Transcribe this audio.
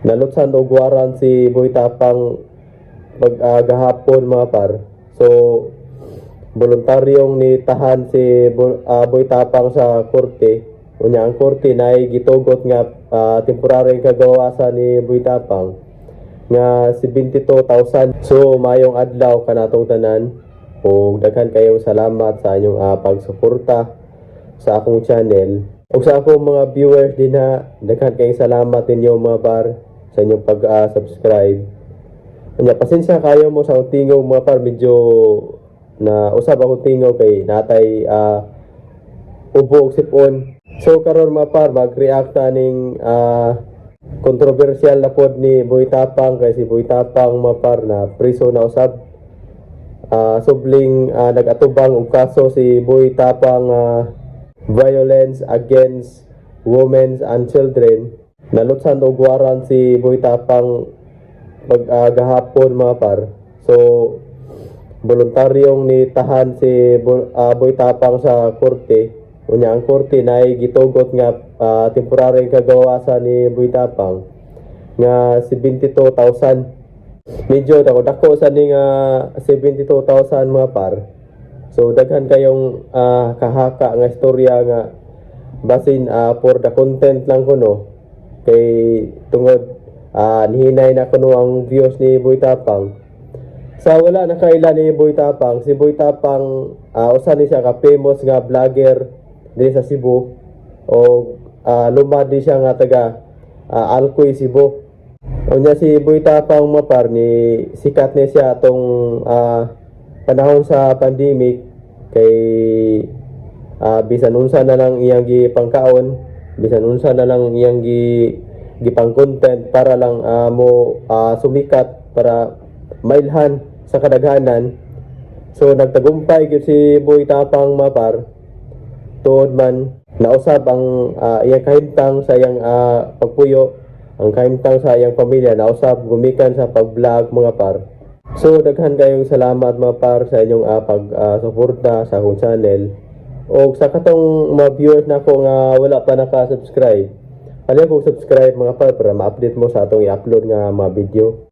nalutsan og waran si Boy Tapang pag ah, gahapon mga par. So voluntaryong ni tahan si ah, Boy Tapang sa korte. Unya ang korte na gitugot nga uh, temporaryong kagawasan ni Boy Tapang nga 72,000. So mayong adlaw kanatong tanan ug daghan kayong salamat sa inyong ah, pagsuporta sa akong channel. Ug sa akong mga viewers din na daghan kayong salamat ninyo mga par sa inyong pag-subscribe. Kanya pasensya kayo mo sa tingog mga par medyo na usab ako tingog kay natay ah, ubo og sipon. So karon mga par mag-react ning ah, kontrobersyal na pod ni Boy Tapang kay si Boy Tapang mga par na priso na usab. Ah, subling ah, nag-atubang og kaso si Boy Tapang ah, violence against women and children. Nalutsan og waran si Boy Tapang pag ah, gahapon mga par. So voluntaryong ni tahan si ah, Boy Tapang sa korte. Unya ang korte na gitugot nga uh, temporaryong kagawasan ni Boy Tapang nga 72,000 medyo dako dako sa ni nga 72,000 mga par. So daghan kayong ah, kahaka nga istorya nga basin ah, for the content lang kuno kay tungod ah, nihinay na kuno ang views ni Boy Tapang. Sa wala na kaila ni Boy Tapang, si Boy Tapang ah, usa ni siya ka famous nga vlogger diri sa Cebu o ah, lumad di siya nga taga ah, Alcoy Cebu. Unya si Boy Tapang mapar ni sikat ni siya atong ah, panahon sa pandemic kay ah, bisan unsa na lang iyang gipangkaon, bisan unsa na lang iyang gi gipang content para lang ah, mo ah, sumikat para mailhan sa kadaghanan. So nagtagumpay gyud si Boy Tapang mapar. Tuod man nausab ang ah, iyang kahimtang sa iyang ah, pagpuyo. Ang kahimtang sa iyang pamilya nausab gumikan sa pag-vlog mga par. So daghan kayong salamat mga par sa inyong uh, pag ah, suporta sa akong channel o sa katong mga viewers na ko nga wala pa naka-subscribe Pali ko subscribe mga par para ma-update mo sa atong i-upload nga mga video